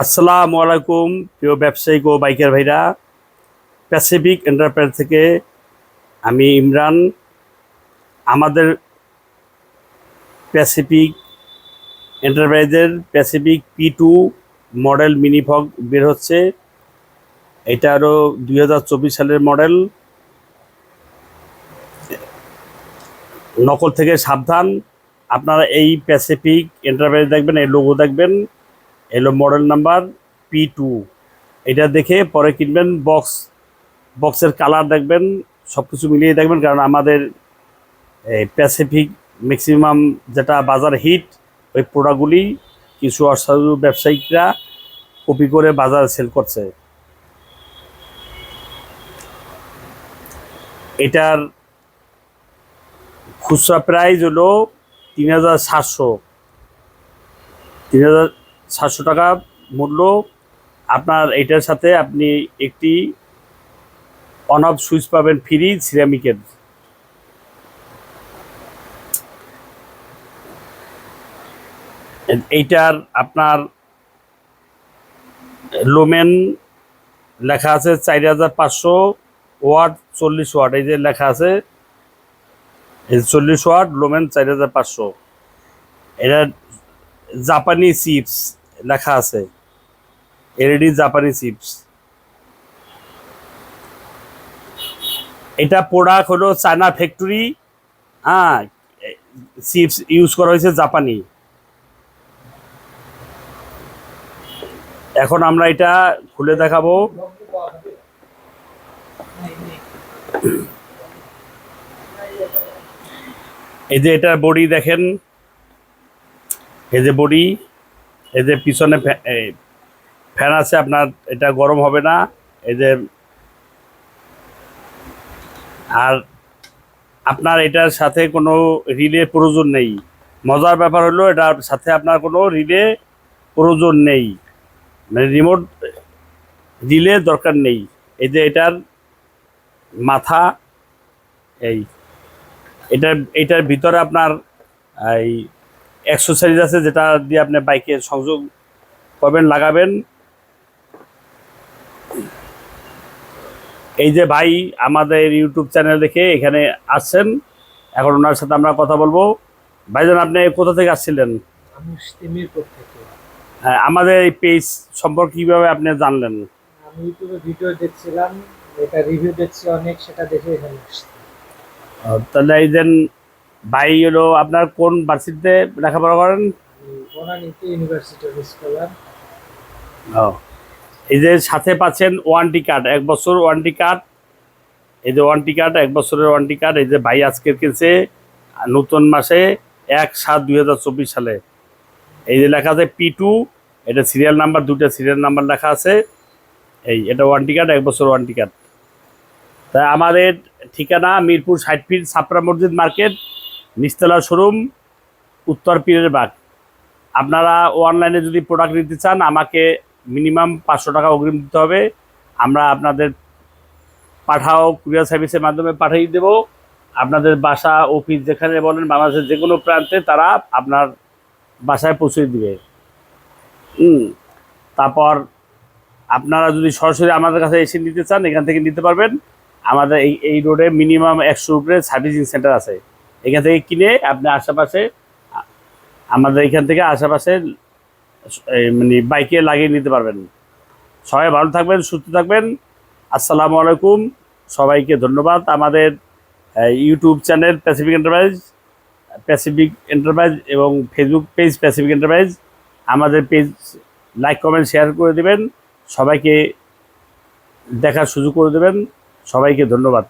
আসসালামু আলাইকুম, প্রিয় ব্যবসায়িক ও বাইকার ভাইরা। প্যাসিফিক এন্টারপ্রাইজ থেকে আমি ইমরান। আমাদের প্যাসিফিক এন্টারপ্রাইজের Pacific P two model mini fog বের হচ্ছে। এটা আরও দুই হাজার চব্বিশ সালের মডেল নকল থেকে সাবধান। আপনারা এই প্যাসিফিক এন্টারপ্রাইজ দেখবেন, এই লোগো দেখবেন। এলো মডেল নাম্বার পি টু এটা দেখে পরে কিনবেন বক্স বক্সের কালার দেখবেন সব কিছু মিলিয়ে দেখবেন, কারণ আমাদের এই প্যাসিফিক ম্যাক্সিমাম যেটা বাজার হিট ওই প্রোডাক্টগুলি কিছু অসাধু ব্যবসায়িকরা কপি করে বাজারে সেল করছে। এটার খুচরা প্রাইস হলো তিন হাজার সাতশো। তিন হাজার সাতশো টাকা মূল্য। আপনার এটার সাথে আপনি একটি অন অফ সুইচ পাবেন ফ্রি সিরামিকের এইটার আপনার লোমেন লেখা আছে চার হাজার পাঁচশো ওয়াট, চল্লিশ ওয়াট। এই যে লেখা আছে চল্লিশ ওয়াট লোমেন চার হাজার পাঁচশো। এটা জাপানি চিপস লেখা আছে। এলইডি জাপানি চিপস এটা প্রোডাক্ট হলো চায়না ফ্যাক্টরি হ্যাঁ চিপস ইউজ করা হয়েছে জাপানি এখন আমরা এটা খুলে দেখাবো। এই যে এটার বডি দেখেন। এই যে বডি, এই যে পিছনে ফ্যান আছে আপনার, এটা গরম হবে না, এই যে আর আপনার এটার সাথে কোনো রিলে প্রয়োজন নেই। মজার ব্যাপার হলো এটার সাথে আপনার কোনো রিলে প্রয়োজন নেই। মানে রিমোট রিলে দরকার নেই। এই যে এটার মাথা, এই, এটার এটার ভিতরে আপনার এই এক্সারসাইজ আছে যেটা দিয়ে আপনি বাইকে সংযোগ করবেন লাগাবেন। এই যে ভাই আমাদের ইউটিউব চ্যানেল দেখে এখানে আসছেন এখন ওনার সাথে আমরা কথা বলব। ভাইজান আপনি কোথা থেকে আসছিলেন? হ্যাঁ, আমাদের এই পেজ সম্পর্কে কীভাবে আপনি জানলেন? আমি ইউটিউবে ভিডিও দেখছিলাম এটা রিভিউ দেখছি অনেক সেটা দেখে এখানে আসছি। তাহলে এই দেন ভাই হলো আপনার কোন ভার্সিটিতে লেখাপড়া করেন? ও। এই যে সাথে পাচ্ছেন ওয়ান্টি কার্ড এক বছর ওয়ান্টি কার্ড এই যে ওয়ান্টি কার্ড এক বছরের ওয়ান্টি কার্ড এই যে ভাই আজকের কিনছে নতুন মাসে এক সাত দুই হাজার চব্বিশ সালে। এই যে লেখা আছে পি টু এটা সিরিয়াল নাম্বার দুটো সিরিয়াল নাম্বার লেখা আছে। এই এটা ওয়ান্টি কার্ড এক বছর ওয়ান্টি কার্ড তা আমাদের ঠিকানা মিরপুর ষাট ফিট ছাপড়া মসজিদ মার্কেট নিস্তলা শোরুম উত্তর পীরের বাগ। আপনারা অনলাইনে যদি প্রোডাক্ট নিতে চান, আমাকে মিনিমাম পাঁচশো টাকা অগ্রিম দিতে হবে। আমরা আপনাদের পাঠাও কুরিয়ার সার্ভিসের মাধ্যমে পাঠিয়ে দেব। আপনাদের বাসা অফিস যেখানে বলেন, বাংলাদেশের যে কোনো প্রান্তে তারা আপনার বাসায় পৌঁছে দিবে। তারপর আপনারা যদি সরাসরি আমাদের কাছে এসে নিতে চান, এখান থেকে নিতে পারবেন। আমাদের এই এই রোডে মিনিমাম একশো উপরে সার্ভিসিং সেন্টার আছে। এখান থেকে কিনে আপনি আশেপাশে, আমাদের এখান থেকে আশেপাশে মানে বাইকে লাগিয়ে নিতে পারবেন। সবাই ভালো থাকবেন, সুস্থ থাকবেন। আসসালামু আলাইকুম। সবাইকে ধন্যবাদ। আমাদের YouTube channel Pacific Enterprise Pacific Enterprise এবং ফেসবুক পেজ প্যাসিফিক এন্টারপ্রাইজ আমাদের পেজ লাইক কমেন্ট শেয়ার করে দেবেন। সবাইকে দেখার সুযোগ করে দেবেন। সবাইকে ধন্যবাদ।